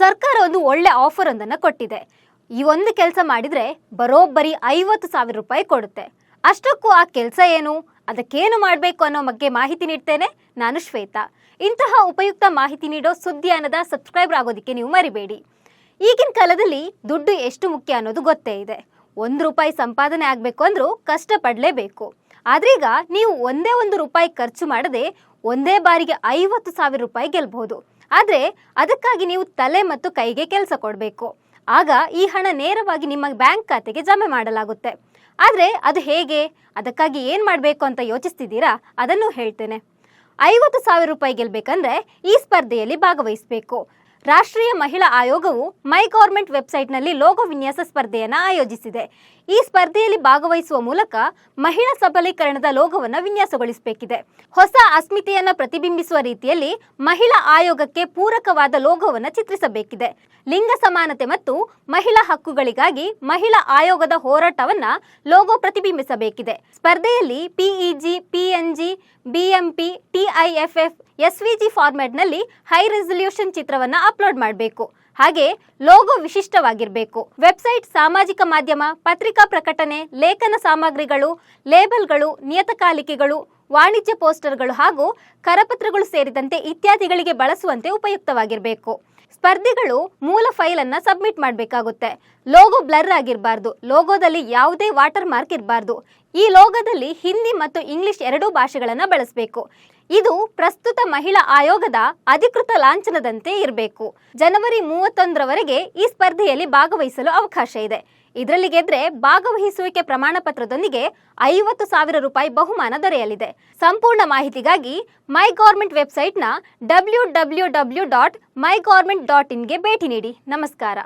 ಸರ್ಕಾರ ಒಂದು ಒಳ್ಳೆ ಆಫರ್ ಒಂದನ್ನು ಕೊಟ್ಟಿದೆ. ಈ ಒಂದು ಕೆಲಸ ಮಾಡಿದರೆ ಬರೋಬ್ಬರಿ ಐವತ್ತು ಸಾವಿರ ರೂಪಾಯಿ ಕೊಡುತ್ತೆ. ಅಷ್ಟಕ್ಕೂ ಆ ಕೆಲಸ ಏನು? ಅದಕ್ಕೇನು ಮಾಡಬೇಕು ಅನ್ನೋ ಬಗ್ಗೆ ಮಾಹಿತಿ ನೀಡ್ತೇನೆ ನಾನು ಶ್ವೇತಾ. ಇಂತಹ ಉಪಯುಕ್ತ ಮಾಹಿತಿ ನೀಡೋ ಸುದ್ದಿಯಾನದ ಸಬ್ಸ್ಕ್ರೈಬರ್ ಆಗೋದಕ್ಕೆ ನೀವು ಮರಿಬೇಡಿ. ಈಗಿನ ಕಾಲದಲ್ಲಿ ದುಡ್ಡು ಎಷ್ಟು ಮುಖ್ಯ ಅನ್ನೋದು ಗೊತ್ತೇ ಇದೆ. ಒಂದು ರೂಪಾಯಿ ಸಂಪಾದನೆ ಆಗಬೇಕು ಅಂದರೂ ಕಷ್ಟಪಡಲೇಬೇಕು. ಆದ್ರೀಗ ನೀವು ಒಂದೇ ಒಂದು ರೂಪಾಯಿ ಖರ್ಚು ಮಾಡದೆ ಒಂದೇ ಬಾರಿಗೆ ಐವತ್ತು ಸಾವಿರ ರೂಪಾಯಿ ಗೆಲ್ಬಹುದು. ಆದರೆ ಅದಕ್ಕಾಗಿ ನೀವು ತಲೆ ಮತ್ತು ಕೈಗೆ ಕೆಲಸ ಕೊಡಬೇಕು. ಆಗ ಈ ಹಣ ನೇರವಾಗಿ ನಿಮ್ಮ ಬ್ಯಾಂಕ್ ಖಾತೆಗೆ ಜಮೆ ಮಾಡಲಾಗುತ್ತೆ. ಆದರೆ ಅದು ಹೇಗೆ? ಅದಕ್ಕಾಗಿ ಏನು ಮಾಡಬೇಕು ಅಂತ ಯೋಚಿಸ್ತಿದ್ದೀರಾ? ಅದನ್ನು ಹೇಳ್ತೇನೆ. ಐವತ್ತು ಸಾವಿರ ರೂಪಾಯಿ ಗೆಲ್ಬೇಕಂದ್ರೆ ಈ ಸ್ಪರ್ಧೆಯಲ್ಲಿ ಭಾಗವಹಿಸಬೇಕು. ರಾಷ್ಟ್ರೀಯ ಮಹಿಳಾ ಆಯೋಗವು ಮೈ ಗೌರ್ಮೆಂಟ್ ವೆಬ್ಸೈಟ್ನಲ್ಲಿ ಲೋಗೋ ವಿನ್ಯಾಸ ಸ್ಪರ್ಧೆಯನ್ನು ಆಯೋಜಿಸಿದೆ. ಈ ಸ್ಪರ್ಧೆಯಲ್ಲಿ ಭಾಗವಹಿಸುವ ಮೂಲಕ ಮಹಿಳಾ ಸಬಲೀಕರಣದ ಲೋಗೋವನ್ನು ವಿನ್ಯಾಸಗೊಳಿಸಬೇಕಿದೆ. ಹೊಸ ಅಸ್ಮಿತೆಯನ್ನು ಪ್ರತಿಬಿಂಬಿಸುವ ರೀತಿಯಲ್ಲಿ ಮಹಿಳಾ ಆಯೋಗಕ್ಕೆ ಪೂರಕವಾದ ಲೋಗೋವನ್ನು ಚಿತ್ರಿಸಬೇಕಿದೆ. ಲಿಂಗ ಸಮಾನತೆ ಮತ್ತು ಮಹಿಳಾ ಹಕ್ಕುಗಳಿಗಾಗಿ ಮಹಿಳಾ ಆಯೋಗದ ಹೋರಾಟವನ್ನು ಲೋಗೋ ಪ್ರತಿಬಿಂಬಿಸಬೇಕಿದೆ. ಸ್ಪರ್ಧೆಯಲ್ಲಿ PEG PNG BMP TIFF SVG ಫಾರ್ಮ್ಯಾಟ್ನಲ್ಲಿ high resolution ಚಿತ್ರವನ್ನು ಅಪ್ಲೋಡ್ ಮಾಡಬೇಕು. ಹಾಗೆ ಲೋಗೋ ವಿಶಿಷ್ಟವಾಗಿರಬೇಕು. ವೆಬ್ಸೈಟ್ ಸಾಮಾಜಿಕ ಮಾಧ್ಯಮ, ಪತ್ರಿಕಾ ಪ್ರಕಟಣೆ, ಲೇಖನ ಸಾಮಗ್ರಿಗಳು ಲೇಬಲ್ಗಳು ನಿಯತಕಾಲಿಕೆಗಳು, ವಾಣಿಜ್ಯ ಪೋಸ್ಟರ್ಗಳು ಹಾಗೂ ಕರಪತ್ರಗಳು ಸೇರಿದಂತೆ ಇತ್ಯಾದಿಗಳಿಗೆ ಬಳಸುವಂತೆ ಉಪಯುಕ್ತವಾಗಿರಬೇಕು. ಸ್ಪರ್ಧಿಗಳು ಮೂಲ ಫೈಲ್ ಅನ್ನ ಸಬ್ಮಿಟ್ ಮಾಡಬೇಕಾಗುತ್ತೆ. Logo blur ಆಗಿರಬಾರ್ದು. ಲೋಗೋದಲ್ಲಿ ಯಾವುದೇ ವಾಟರ್ ಮಾರ್ಕ್ ಇರಬಾರ್ದು. ಈ ಲೋಗದಲ್ಲಿ ಹಿಂದಿ ಮತ್ತು ಇಂಗ್ಲಿಷ್ ಎರಡೂ ಭಾಷೆಗಳನ್ನು ಬಳಸಬೇಕು. ಇದು ಪ್ರಸ್ತುತ ಮಹಿಳಾ ಆಯೋಗದ ಅಧಿಕೃತ ಲಾಂಛನದಂತೆ ಇರಬೇಕು. ಜನವರಿ ಮೂವತ್ತೊಂದರವರೆಗೆ ಈ ಸ್ಪರ್ಧೆಯಲ್ಲಿ ಭಾಗವಹಿಸಲು ಅವಕಾಶ ಇದೆ. ಇದರಲ್ಲಿ ಗೆದ್ರೆ ಭಾಗವಹಿಸುವಿಕೆ ಪ್ರಮಾಣ ಪತ್ರದೊಂದಿಗೆ ಐವತ್ತು ಸಾವಿರ ರೂಪಾಯಿ ಬಹುಮಾನ ದೊರೆಯಲಿದೆ. ಸಂಪೂರ್ಣ ಮಾಹಿತಿಗಾಗಿ my government ವೆಬ್ಸೈಟ್ನ W W W dot my government dot ಇನ್ಗೆ ಭೇಟಿ ನೀಡಿ. ನಮಸ್ಕಾರ.